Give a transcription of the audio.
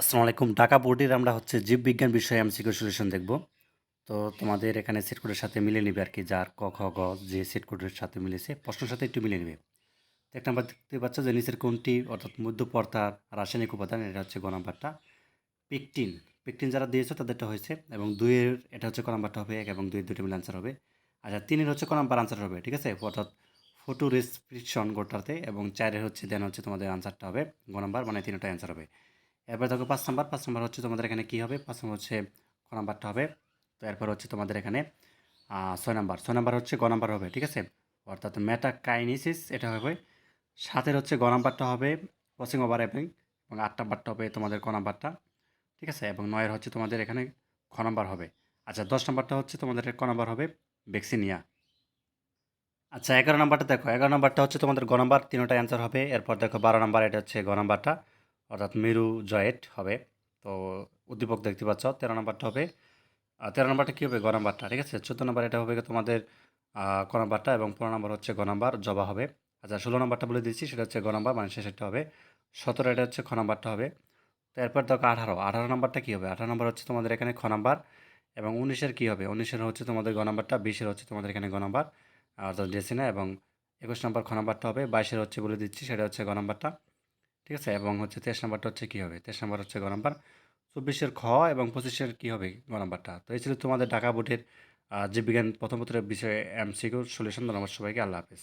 আসসালামু আলাইকুম। ঢাকা বোর্ডের আমরা হচ্ছে জীববিজ্ঞান বিষয়ে এমসিকিউ সলিউশন দেখব। তো তোমাদের এখানে সেট কোডের সাথে মিলে নিবে আর কি, যার ক, খ, গ, যে সেট কোডের সাথে মিলেছে, প্রশ্নের সাথে একটু মিলে নেবে। এক নাম্বার দেখতে পাচ্ছ যে নিচের কোনটি অর্থাৎ মধ্যপর্তার রাসায়নিক উপাদান, এটা হচ্ছে গ নাম্বারটা। পেকটিন পেকটিন যারা দিয়েছে তাদেরটা হয়েছে এবং দুইয়ের, এটা হচ্ছে ক নাম্বারটা হবে এক এবং দুইয়ের দুটো মিলে আনসার হবে। আচ্ছা তিনের হচ্ছে ক নাম্বার আনসার হবে, ঠিক আছে? অর্থাৎ ফটো রেসক্রিপশন গোটাতে এবং চারের হচ্ছে দেন হচ্ছে তোমাদের আনসারটা হবে, গ নাম্বার মানে তিনটা আনসার হবে। এরপর দেখো পাঁচ নাম্বার পাঁচ নাম্বার হচ্ছে তোমাদের এখানে কী হবে? পাঁচ নাম্বার হচ্ছে ক নাম্বারটা হবে। তো এরপর হচ্ছে তোমাদের এখানে ছয় নাম্বার। ছয় নাম্বার হচ্ছে গ নাম্বার হবে, ঠিক আছে? অর্থাৎ মেটাকাইনিসিস এটা হবে। সাতের হচ্ছে গ নাম্বারটা হবে ক্রসিং ওভার এবং এবং আট নাম্বারটা হবে তোমাদের ক নাম্বারটা, ঠিক আছে? এবং নয়ের হচ্ছে তোমাদের এখানে খ নাম্বার হবে। আচ্ছা দশ নাম্বারটা হচ্ছে তোমাদের ক নাম্বার হবে ভ্যাকসিনিয়া আচ্ছা এগারো নাম্বারটা দেখো। এগারো নাম্বারটা হচ্ছে তোমাদের গ নাম্বার, তিনটাই অ্যান্সার হবে। এরপর দেখো বারো নাম্বার, এটা হচ্ছে গ নাম্বারটা। অর্থাৎ মেরু জয়েট হবে। তো উদ্দীপক দেখতে পাচ্ছ, তেরো নাম্বারটা হবে। তেরো নাম্বারটা কী হবে? গ নাম্বারটা, ঠিক আছে? চোদ্দ নম্বর এটা হবে তোমাদের ক এবং পনেরো নাম্বার হচ্ছে গ জবা হবে। আচ্ছা ষোলো নম্বরটা বলে দিচ্ছি সেটা হচ্ছে গ নাম্বার মানে শেষেরটা হবে। সতেরো, এটা হচ্ছে খ নাম্বারটা হবে। তো এরপর দেখো আঠারো আঠারো নাম্বারটা কী হবে? আঠারো নম্বর হচ্ছে তোমাদের এখানে খ নাম্বার এবং উনিশের কী হবে? উনিশের হচ্ছে তোমাদের গ নাম্বারটা, বিশের হচ্ছে তোমাদের এখানে গ নাম্বার, অর্থাৎ ডেসিনা এবং একুশ নম্বর খ নাম্বারটা হবে। বাইশের হচ্ছে বলে দিচ্ছি, সেটা হচ্ছে গ নাম্বারটা। ঠিক আছে? এবং হচ্ছে তেইশ নাম্বারটা হচ্ছে কী হবে? তেইশ নাম্বার হচ্ছে গ নাম্বার। চব্বিশের খ এবং পঁচিশের কী হবে গ নাম্বারটা? তো এই ছিল তোমাদের ঢাকা বোর্ডের জীববিজ্ঞান প্রথম পত্রের বিষয়ে এমসিকিউ সলিউশন। ধন্যবাদ সবাইকে। আল্লাহ হাফিজ।